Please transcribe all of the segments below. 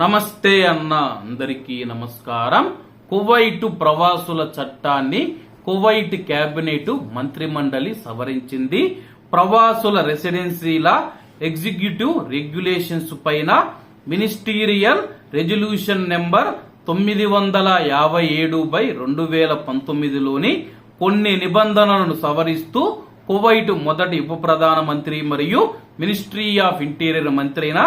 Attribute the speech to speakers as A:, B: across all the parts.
A: నమస్తే అన్న అందరికీ నమస్కారం. కువైట్ ప్రవాసుల చట్టాన్ని కువైట్ కేబినెట్ మంత్రిమండలి సవరించింది. ప్రవాసుల రెసిడెన్సీల ఎగ్జిక్యూటివ్ రెగ్యులేషన్స్ పైన మినిస్టీరియల్ రెజల్యూషన్ నెంబర్ తొమ్మిది వందల యాభై ఏడు బై రెండు వేల పంతొమ్మిదిలోని కొన్ని నిబంధనలను సవరిస్తూ కువైట్ మొదటి ఉప ప్రధానమంత్రి మరియు మినిస్ట్రీ ఆఫ్ ఇంటీరియర్ మంత్రి అయిన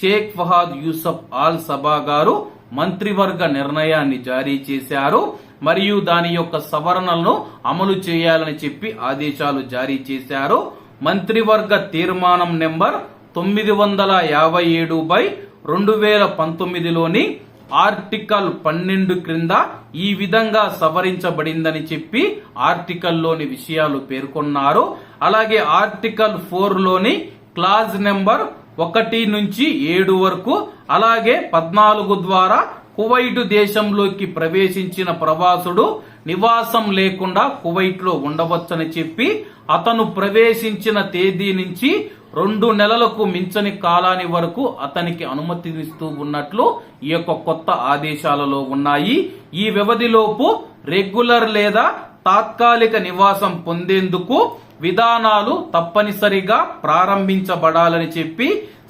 A: Sheikh Fahad Yousef Al Sabah గారు మంత్రివర్గ నిర్ణయాన్ని జారీ చేశారు. మరియు దాని యొక్క సవరణలను అమలు చేయాలని చెప్పి ఆదేశాలు జారీ చేశారు. మంత్రివర్గ తీర్మానం నెంబర్ తొమ్మిది వందల యాభై ఏడు బై రెండు వేల పంతొమ్మిదిలోని ఆర్టికల్ పన్నెండు క్రింద ఈ విధంగా సవరించబడిందని చెప్పి ఆర్టికల్లోని విషయాలు పేర్కొన్నారు. అలాగే ఆర్టికల్ ఫోర్లోని క్లాజ్ నెంబర్ ఒకటి నుంచి ఏడు వరకు అలాగే పద్నాలుగు ద్వారా కువైట్ దేశంలోకి ప్రవేశించిన ప్రవాసుడు నివాసం లేకుండా కువైట్లో ఉండవచ్చని చెప్పి అతను ప్రవేశించిన తేదీ నుంచి రెండు నెలలకు మించని కాలాని వరకు అతనికి అనుమతినిస్తూ ఉన్నట్లు ఈ యొక్క కొత్త ఆదేశాలలో ఉన్నాయి. ఈ వ్యవధిలోపు రెగ్యులర్ లేదా తాత్కాలిక నివాసం పొందేందుకు విధానాలు తప్పనిసరిగా ప్రారంభించబడాలని చెప్పి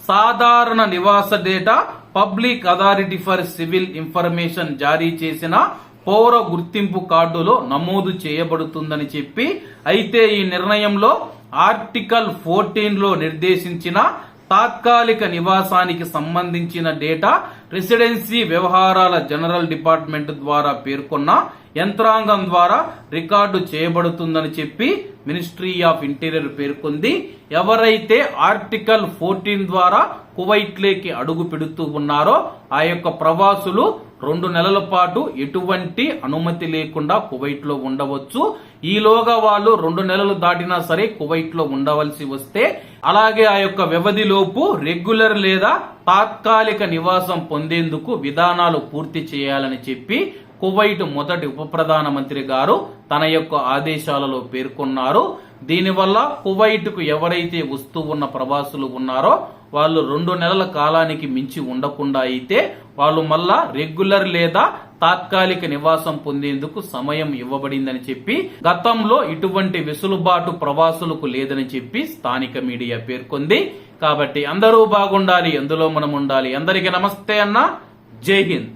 A: సాధారణ నివాస data public authority for civil information జారీ చేసిన పౌర గుర్తింపు కార్డులో నమోదు చేయబడుతుందని చెప్పి అయితే ఈ నిర్ణయంలో ఆర్టికల్ ఫోర్టీన్లో నిర్దేశించిన తాత్కాలిక నివాసానికి సంబంధించిన డేటా రెసిడెన్సీ వ్యవహారాల జనరల్ డిపార్ట్మెంట్ ద్వారా పేర్కొన్న యంత్రాంగం ద్వారా రికార్డు చేయబడుతుందని చెప్పి మినిస్ట్రీ ఆఫ్ ఇంటీరియర్ పేర్కొంది. ఎవరైతే ఆర్టికల్ ఫోర్టీన్ ద్వారా కువైట్లోకి అడుగు పెడుతూ ఉన్నారో ఆ యొక్క ప్రవాసులు రెండు నెలల పాటు ఎటువంటి అనుమతి లేకుండా కువైట్లో ఉండవచ్చు. ఈలోగా వాళ్ళు రెండు నెలలు దాటినా సరే కువైట్లో ఉండవలసి వస్తే అలాగే ఆ యొక్క వ్యవధిలోపు రెగ్యులర్ లేదా తాత్కాలిక నివాసం పొందేందుకు విధానాలు పూర్తి చేయాలని చెప్పి కువైట్ మొదటి ఉప ప్రధానమంత్రి గారు తన యొక్క ఆదేశాలలో పేర్కొన్నారు. దీనివల్ల కువైట్కు ఎవరైతే వస్తూ ఉన్న ప్రవాసులు ఉన్నారో వాళ్ళు రెండు నెలల కాలానికి మించి ఉండకుండా అయితే వాళ్ళు మళ్ళా రెగ్యులర్ లేదా తాత్కాలిక నివాసం పొందేందుకు సమయం ఇవ్వబడిందని చెప్పి గతంలో ఇటువంటి వెసులుబాటు ప్రవాసులకు లేదని చెప్పి స్థానిక మీడియా పేర్కొంది. కాబట్టి అందరూ బాగుండాలి అందులో మనం ఉండాలి? అందరికీ నమస్తే అన్న. జై హింద్.